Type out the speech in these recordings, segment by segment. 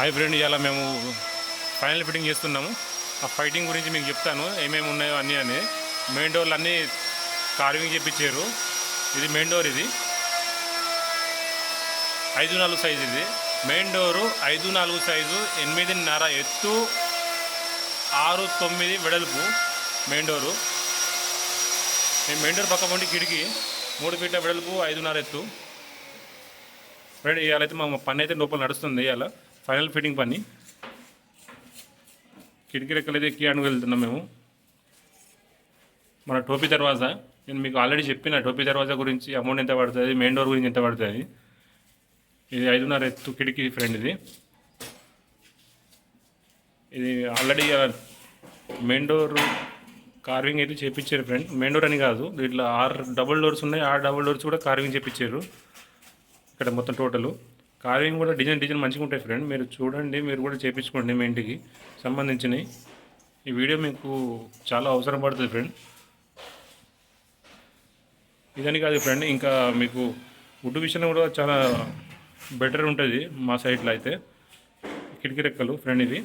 Hi friend ఇవాళ మేము final fitting చేస్తున్నాము. ఆ ఫైటింగ్ గురించి మీకు చెప్తాను ఏమేమి ఉన్నాయో అన్నీ అని. మెయిన్ డోర్లు అన్నీ కార్వింగ్ చేపించారు. ఇది మెయిన్ డోర్ ఇది. ఐదు నాలుగు సైజు ఇది. మెయిన్ డోరు ఐదు నాలుగు సైజు ఎనిమిదిన్నర ఎత్తు ఆరు తొమ్మిది వెడల్పు మెయిన్ డోరు. మెయిన్ డోర్ పక్క పండి కిటికీ మూడు ఫీట్ల వెడల్పు ఐదున్నర ఎత్తు. ఫ్రెండ్ ఇవాళ అయితే మా పని అయితే లోపల నడుస్తుంది ఇవాళ ఫైనల్ ఫిట్టింగ్ పని. కిటికీ రెక్కలు అయితే ఎక్కి అడుగు వెళ్తున్నాం మేము. మన టోపీ దర్వాజా నేను మీకు ఆల్రెడీ చెప్పిన టోపీ దర్వాజా గురించి అమౌంట్ ఎంత పడుతుంది మెయిన్ డోర్ గురించి ఎంత పడుతుంది. ఇది ఐదున్నర ఎత్తు కిటికీ ఫ్రెండ్ ఇది. ఇది ఆల్రెడీ మెయిన్ డోర్ కార్వింగ్ అయితే చేపించారు ఫ్రెండ్. మెయిన్ డోర్ అని కాదు ఇట్లా ఆరు డబుల్ డోర్స్ ఉన్నాయి ఆరు డబుల్ డోర్స్ కూడా కార్వింగ్ చేపించారు. ఇక్కడ మొత్తం టోటలు. కార్వింగ్ కూడా డిజైన్ డిజైన్ మంచిగా ఉంటాయి ఫ్రెండ్ మీరు చూడండి మీరు కూడా చేపించుకోండి మీ ఇంటికి సంబంధించినవి. ఈ వీడియో మీకు చాలా అవసరం పడుతుంది ఫ్రెండ్ ఇదని కాదు ఫ్రెండ్ ఇంకా మీకు వుడ్ విషయంలో కూడా చాలా బెటర్ ఉంటుంది మా సైడ్లో అయితే. కిటికీ రెక్కలు ఫ్రెండ్ ఇది.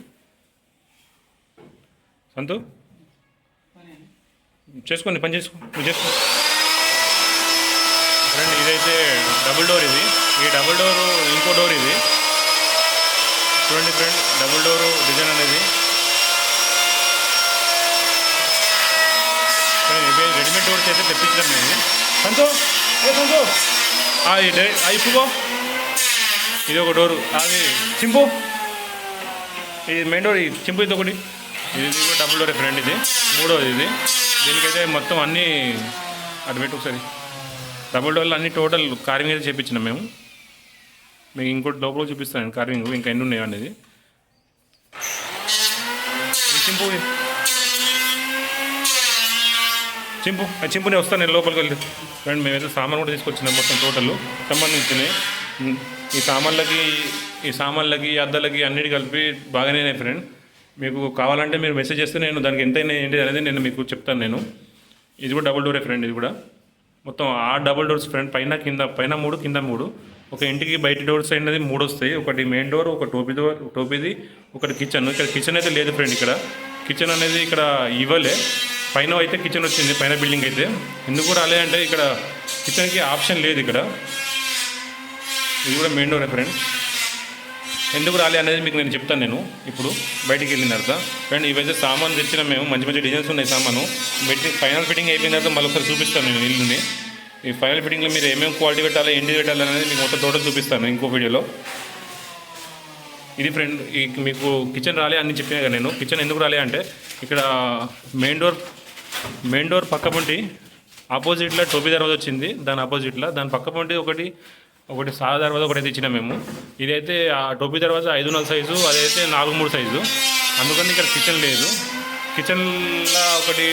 సంతు? చేసుకోండి పని చేసుకో చేసుకో. ఇదైతే డబుల్ డోర్ ఇది. ఈ డబుల్ డోరు ఇంకో డోర్ ఇది. చూడండి ఫ్రెండ్ డబుల్ డోరు డిజైన్ అనేది. ఫ్రెండ్ రెడీమేడ్ డోర్స్ అయితే తెప్పించడం మేము సంతో ఏ సంతో ఇప్పుకో. ఇది ఒక డోరు. అది చింపు. ఇది మెయిన్ డోర్ ఇది చింపు ఇది ఒకటి. ఇది ఇది కూడా డబుల్ డోర్ ఫ్రెండ్ ఇది. మూడోది ఇది. దీనికైతే మొత్తం అన్నీ అటు పెట్టు ఒకసారి. డబుల్ డోర్లు అన్ని టోటల్ కార్వింగ్ అయితే చేపించినాం మేము. మీకు ఇంకోటి లోపల చూపిస్తాను కార్వింగ్ ఇంకా ఎన్ని ఉన్నాయి అనేది. చింపు చింపు చింపునే వస్తాను నేను లోపలికి వెళ్ళి. ఫ్రెండ్ మేమైతే సామాన్ కూడా తీసుకొచ్చినాం మొత్తం టోటల్. సంబంధించినవి. ఈ సామాన్లకి ఈ సామాన్లకి అద్దలకి అద్దాలకి అన్నిటి కలిపి బాగానే ఉన్నాయి ఫ్రెండ్ మీకు కావాలంటే మీరు మెసేజ్ చేస్తే నేను దానికి ఎంత అయినా ఏంటి అనేది నేను మీకు చెప్తాను నేను. ఇది కూడా డబుల్ డోరే ఫ్రెండ్ ఇది కూడా. మొత్తం ఆ డబుల్ డోర్స్ ఫ్రెండ్ పైన కింద పైన మూడు కింద మూడు. ఒక ఇంటికి బయట డోర్స్ అనేది మూడు వస్తాయి. ఒకటి మెయిన్ డోర్ ఒక టోపీ డోర్ టోపీది ఒకటి కిచెన్ ఇక్కడ కిచెన్ అయితే లేదు ఫ్రెండ్ ఇక్కడ. కిచెన్ అనేది ఇక్కడ ఇవ్వలే. పైన అయితే కిచెన్ వచ్చింది. పైన బిల్డింగ్ అయితే. ఎందుకు రాలేదంటే ఇక్కడ కిచెన్కి ఆప్షన్ లేదు ఇక్కడ. ఇది కూడా మెయిన్ డోరే ఫ్రెండ్ ఎందుకు రాలే అనేది మీకు నేను చెప్తాను నేను. ఇప్పుడు బయటికి వెళ్ళిన తర్వాత ఫ్రెండ్ ఇవైతే సామాన్ తెచ్చిన మేము మంచి మంచి డిజైన్స్ ఉన్నాయి సామాను. ఫిట్టింగ్ ఫైనల్ ఫిట్టింగ్ అయిపోయిన తర్వాత మళ్ళీ ఒకసారి చూపిస్తాను నేను ఇల్లుని. ఈ ఫైనల్ ఫిట్టింగ్లో మీరు ఏమేమి క్వాలిటీ పెట్టాలి ఏంటి పెట్టాలి అనేది మీకు మొత్తం టోటల్ చూపిస్తాను ఇంకో వీడియోలో ఇది ఫ్రెండ్ మీకు కిచెన్ రాలే అని చెప్పినా కదా నేను. కిచెన్ ఎందుకు రాలే అంటే ఇక్కడ మెయిన్ డోర్ మెయిన్ డోర్ పక్క పొంటి ఆపోజిట్లో టోపీ దర్వాజ వచ్చింది. దాని ఆపోజిట్లో దాని పక్క పొంటి ఒకటి ఒకటి సాదా తర్వాత ఒకటి అయితే ఇచ్చినాం మేము. ఇదైతే ఆ టోపీ దర్వాజా ఐదు నాలుగు సైజు అదైతే నాలుగు మూడు సైజు అందుకని ఇక్కడ కిచెన్ లేదు. కిచెన్లో ఒకటి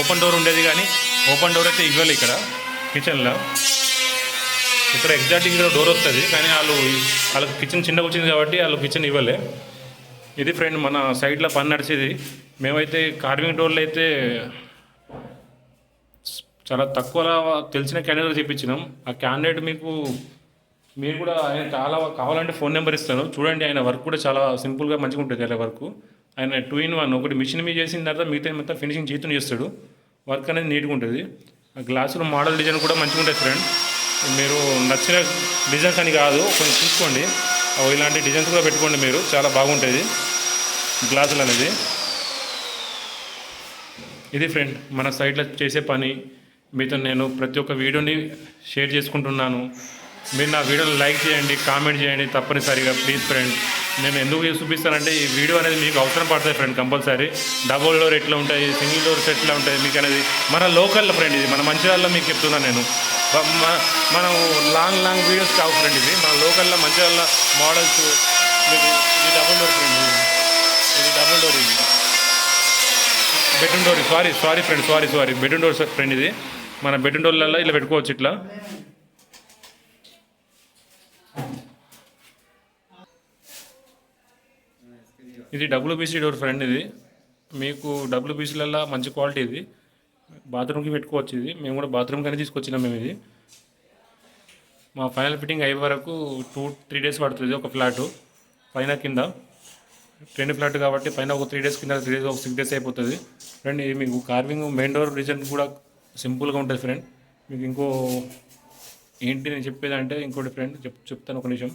ఓపెన్ డోర్ ఉండేది కానీ ఓపెన్ డోర్ అయితే ఇవ్వాలి ఇక్కడ కిచెన్లో ఇక్కడ ఎగ్జాక్ట్ ఇక్కడ డోర్ వస్తుంది కానీ వాళ్ళు వాళ్ళకి కిచెన్ చిన్నగా వచ్చింది కాబట్టి వాళ్ళు కిచెన్ ఇవ్వలే. ఇది ఫ్రెండ్ మన సైడ్లో పని నడిచేది. మేమైతే కార్వింగ్ డోర్లు అయితే చాలా తక్కువ తెలిసిన క్యాండిడేట్ చెప్పించినాం ఆ క్యాండిడేట్ మీకు మీరు కూడా ఆయన చాలా కావాలంటే ఫోన్ నెంబర్ ఇస్తాను. చూడండి ఆయన వర్క్ కూడా చాలా సింపుల్గా మంచిగా ఉంటుంది ఆయన వర్క్. ఆయన టూ ఇన్ వన్ ఒకటి మిషన్ మీద చేసిన తర్వాత మిగతా మొత్తం ఫినిషింగ్ చేతుని చేస్తాడు. వర్క్ అనేది నీట్గా ఉంటుంది. ఆ గ్లాసులో మోడల్ డిజైన్ కూడా మంచిగా ఉంటుంది ఫ్రెండ్ మీరు నచ్చిన డిజైన్స్ అని కాదు కొంచెం చూసుకోండి. ఇలాంటి డిజైన్స్ కూడా పెట్టుకోండి మీరు. చాలా బాగుంటుంది గ్లాసులు అనేది. ఇది ఫ్రెండ్ మన సైట్లో చేసే పని. మీతో నేను ప్రతి ఒక్క వీడియోని షేర్ చేసుకుంటున్నాను. మీరు నా వీడియోని లైక్ చేయండి కామెంట్ చేయండి తప్పనిసరిగా ప్లీజ్ ఫ్రెండ్ నేను ఎందుకు చూపిస్తానంటే ఈ వీడియో అనేది మీకు అవసరం పడుతుంది ఫ్రెండ్ కంపల్సరీ. డబుల్ డోర్ ఎట్లా ఉంటాయి సింగిల్ డోర్స్ ఎట్లా ఉంటాయి మీకు అనేది మన లోకల్ ఫ్రెండ్ ఇది మన మంచిర్యాలలో మీకు చెప్తున్నాను నేను. మనం లాంగ్ లాంగ్ వీడియోస్ కావు ఫ్రెండ్ ఇది మన లోకల్లో మంచిర్యాల మోడల్స్ ఇది డబుల్ డోర్ ఫ్రెండ్ ఇది. ఇది డబుల్ డోర్ ఇది. Bedroom door sorry sorry friend sorry sorry bedroom door friend ఇది. మన బెడ్రూమ్ డోర్లలో ఇలా పెట్టుకోవచ్చు ఇట్లా. ఇది డబ్ల్యూబీసీ డోర్ ఫ్రెండ్ ఇది. మీకు డబ్ల్యూబీసీలలో మంచి క్వాలిటీ ఇది. బాత్రూమ్కి పెట్టుకోవచ్చు ఇది. మేము కూడా బాత్రూమ్ కానీ తీసుకొచ్చినాం మేము ఇది. మా ఫైనల్ ఫిట్టింగ్ అయ్యే వరకు టూ త్రీ డేస్ పడుతుంది ఒక ఫ్లాటు పైన కింద. రెండు ఫ్లాట్ కాబట్టి పైన ఒక త్రీ డేస్ కింద త్రీ డేస్ ఒక సిక్స్ డేస్ అయిపోతుంది. ఫ్రెండ్ ఇది మీకు కార్వింగ్ మెయిన్ డోర్ రీజన్ కూడా సింపుల్గా ఉంటుంది ఫ్రెండ్ మీకు ఇంకో ఏంటి నేను చెప్పేది అంటే ఇంకోటి ఫ్రెండ్ చెప్ చెప్తాను ఒక నిమిషం.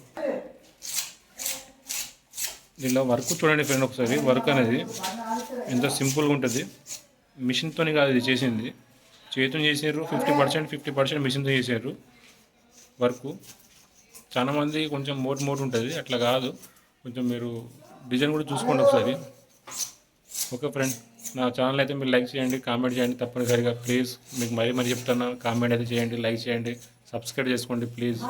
దీనిలో వర్క్ చూడండి ఫ్రెండ్ ఒకసారి. వర్క్ అనేది ఎంత సింపుల్గా ఉంటుంది. మిషన్తోని కాదు ఇది చేసింది. చేతితో చేసారు ఫిఫ్టీ పర్సెంట్ ఫిఫ్టీ పర్సెంట్ మిషన్తో చేశారు వర్క్ చాలా మంది కొంచెం మోటు మోటు ఉంటుంది. అట్లా కాదు. కొంచెం మీరు డిజైన్ కూడా చూసుకోండి ఒకసారి. ఓకే ఫ్రెండ్ నా ఛానల్ అయితే మీరు లైక్ చేయండి కామెంట్ చేయండి తప్పనిసరిగా. ప్లీజ్ మీకు మరీ మరీ చెప్తాను కామెంట్ అయితే చేయండి లైక్ చేయండి సబ్స్క్రైబ్ చేసుకోండి ప్లీజ్.